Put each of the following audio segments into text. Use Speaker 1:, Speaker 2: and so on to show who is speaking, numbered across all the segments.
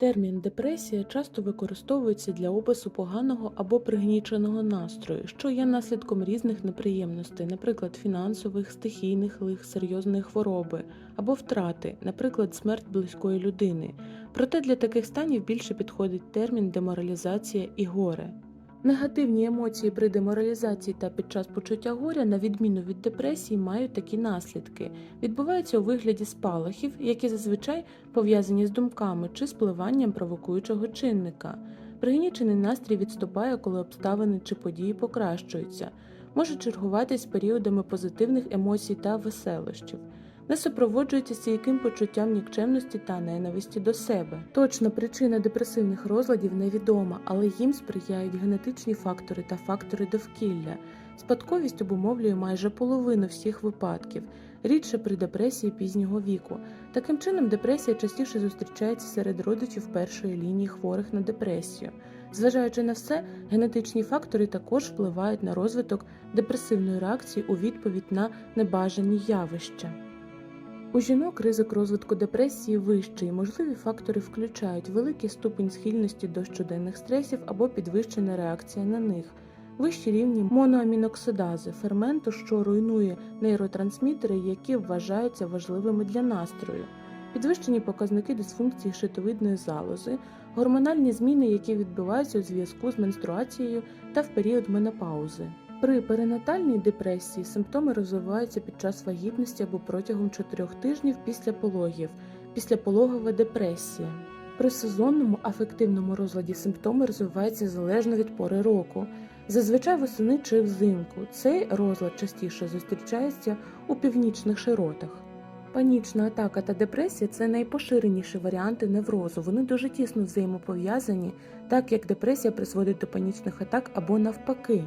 Speaker 1: Термін депресія часто використовується для опису поганого або пригніченого настрою, що є наслідком різних неприємностей, наприклад, фінансових, стихійних лих, серйозної хвороби або втрати, наприклад, смерть близької людини. Проте для таких станів більше підходить термін деморалізація і горе. Негативні емоції при деморалізації та під час почуття горя, на відміну від депресії, мають такі наслідки. Відбуваються у вигляді спалахів, які зазвичай пов'язані з думками чи спливанням провокуючого чинника. Пригнічений настрій відступає, коли обставини чи події покращуються, може чергуватись періодами позитивних емоцій та веселощів. Не супроводжується стійким почуттям нікчемності та ненависті до себе. Точна причина депресивних розладів невідома, але їм сприяють генетичні фактори та фактори довкілля. Спадковість обумовлює майже половину всіх випадків, рідше при депресії пізнього віку. Таким чином, депресія частіше зустрічається серед родичів першої лінії хворих на депресію. Зважаючи на все, генетичні фактори також впливають на розвиток депресивної реакції у відповідь на небажані явища. У жінок ризик розвитку депресії вищий. Можливі фактори включають великий ступінь схильності до щоденних стресів або підвищена реакція на них, вищі рівні моноаміноксидази, ферменту, що руйнує нейротрансмітери, які вважаються важливими для настрою, підвищені показники дисфункції щитовидної залози, гормональні зміни, які відбуваються у зв'язку з менструацією та в період менопаузи. При перинатальній депресії симптоми розвиваються під час вагітності або протягом 4 тижнів після пологів, післяпологова депресія. При сезонному афективному розладі симптоми розвиваються залежно від пори року, зазвичай восени чи взимку. Цей розлад частіше зустрічається у північних широтах. Панічна атака та депресія це найпоширеніші варіанти неврозу. Вони дуже тісно взаємопов'язані, так як депресія призводить до панічних атак або навпаки.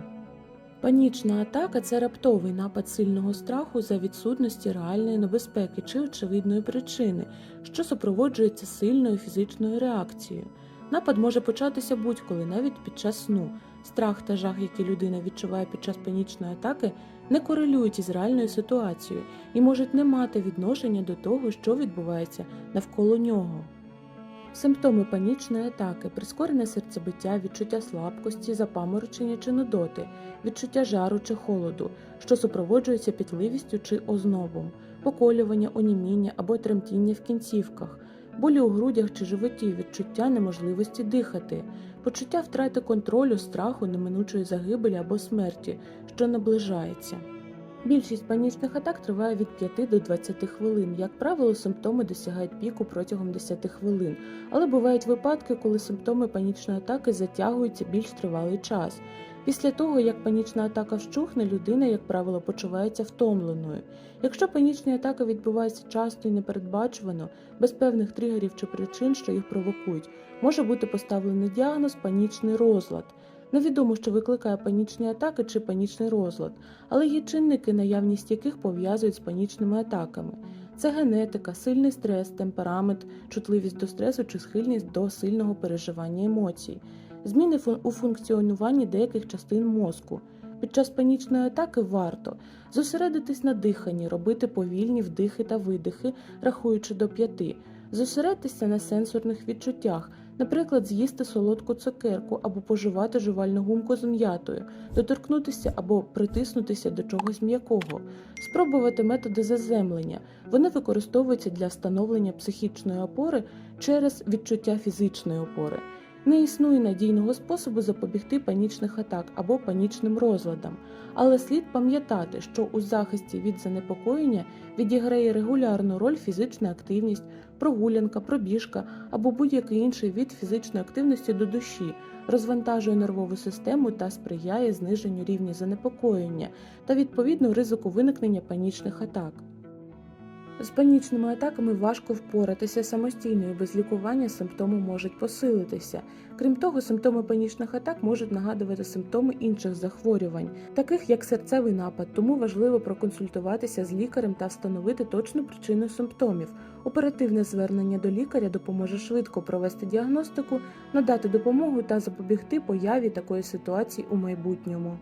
Speaker 1: Панічна атака це раптовий напад сильного страху за відсутності реальної небезпеки чи очевидної причини, що супроводжується сильною фізичною реакцією. Напад може початися будь-коли, навіть під час сну. Страх та жах, які людина відчуває під час панічної атаки, не корелюють із реальною ситуацією і можуть не мати відношення до того, що відбувається навколо нього. Симптоми панічної атаки прискорене серцебиття, відчуття слабкості, запаморочення чи нудоти, відчуття жару чи холоду, що супроводжується пітливістю чи ознобом, поколювання, оніміння або тремтіння в кінцівках, болі у грудях чи животі, відчуття неможливості дихати, почуття втрати контролю, страху, неминучої загибелі або смерті, що наближається. Більшість панічних атак триває від 5 до 20 хвилин. Як правило, симптоми досягають піку протягом 10 хвилин, але бувають випадки, коли симптоми панічної атаки затягуються більш тривалий час. Після того, як панічна атака вщухне, людина, як правило, почувається втомленою. Якщо панічні атаки відбуваються часто і непередбачувано, без певних тригерів чи причин, що їх провокують, може бути поставлений діагноз панічний розлад. Невідомо, що викликає панічні атаки чи панічний розлад, але є чинники, наявність яких пов'язують з панічними атаками. Це генетика, сильний стрес, темперамент, чутливість до стресу чи схильність до сильного переживання емоцій, зміни у функціонуванні деяких частин мозку. Під час панічної атаки варто зосередитись на диханні, робити повільні вдихи та видихи, рахуючи до п'яти, зосередитися на сенсорних відчуттях, наприклад, з'їсти солодку цукерку або поживати жувальну гумку з м'ятою, доторкнутися або притиснутися до чогось м'якого, спробувати методи заземлення. Вони використовуються для встановлення психічної опори через відчуття фізичної опори. Не існує надійного способу запобігти панічних атак або панічним розладам, але слід пам'ятати, що у захисті від занепокоєння відіграє регулярну роль фізична активність, прогулянка, пробіжка або будь-який інший від фізичної активності до душі, розвантажує нервову систему та сприяє зниженню рівня занепокоєння та відповідно ризику виникнення панічних атак. З панічними атаками важко впоратися самостійно і без лікування симптоми можуть посилитися. Крім того, симптоми панічних атак можуть нагадувати симптоми інших захворювань, таких як серцевий напад, тому важливо проконсультуватися з лікарем та встановити точну причину симптомів. Оперативне звернення до лікаря допоможе швидко провести діагностику, надати допомогу та запобігти появі такої ситуації у майбутньому.